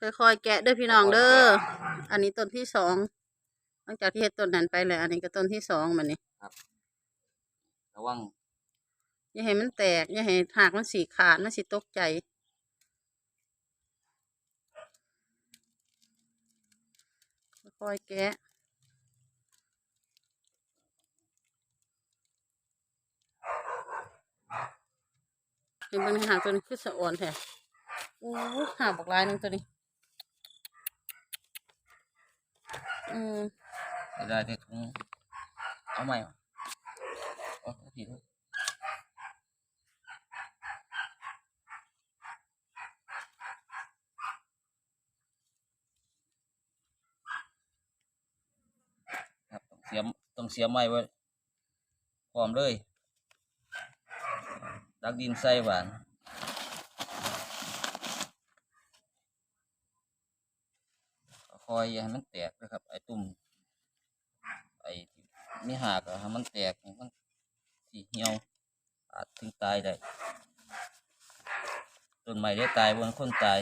ค่อยๆแกะเด้อพี่น้องเด้อ อันนี้ต้นที่สอง หลังจากที่เฮ็ดต้นนั้นไปแล้ว อันนี้ก็ต้นที่สองมันนี่ระวังอย่าให้มันแตกอย่าให้หากมันสีขาดมันสิตกใจค่อยๆแกะเห็นเบิ่งในหางตัวนี้คือสะอ่อนแท้โอ้ยหางบักลายหนึงตัวนี้ อืมได้ที่ถุงเอาใหม่เอาเอาผิดครับต้องเสียมต้องเสียมไม้ไว้พร้อมเลยดักดินใส่หวาน อยอย่าให้มันแตกนะครับ ไอ้ตุ่มไอ้ที่มีหากอะให้มันแตกมันสีเหี่ยวอาจถึงตายได้ต้นไม้ได้ตายบนคนตาย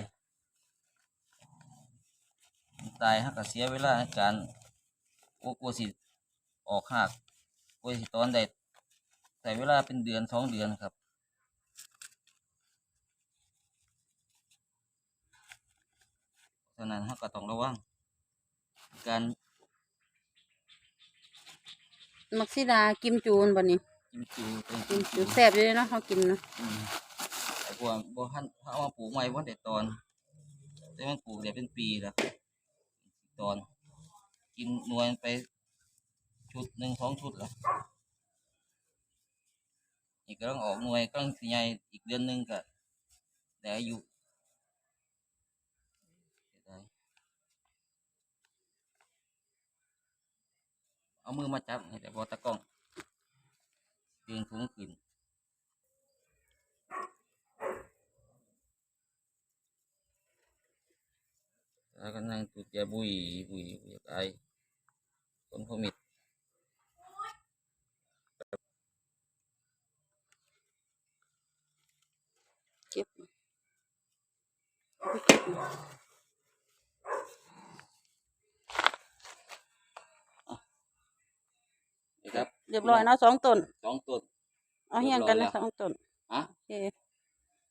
ตายฮักกเสียเวลาในการโอ้กลัวสิออกหักกลัวสิตอนได้ใส่เวลาเป็นเดือนสองเดือนครับฉะนั้นฮักก็ต้องระวัง การมักซิดากิมจูนบ่นี่จิ้มจูตรงกิจิ้มมจูจูแซ่บอยู่เลยเนาะเขากินเนาะอืมไอ้พวกบ่ทันเอามาปลูกใหม่บ่ได้ตอนแต่มันปลูกได้เป็นปีแล้วตอน กินหน่วยไปชุดหนึ่งสองชุดแล้วอีกกำลังออกหน่วยกำลังสิใหญ่อีกเดือนหนึงก็ได้อายุ เอามือมาจับแต่พอตะกล้องดึงถุงขึ้นแล้วก็นั่งจุดยาบุยบุยบุยตายต้นพมิดเก็บเก็บมา นะครับ เรียบร้อยเนาะสองต้นสองต้น เอาเฮียงกันเรีนะยบร้อยแล้วสองต้นฮะโอเค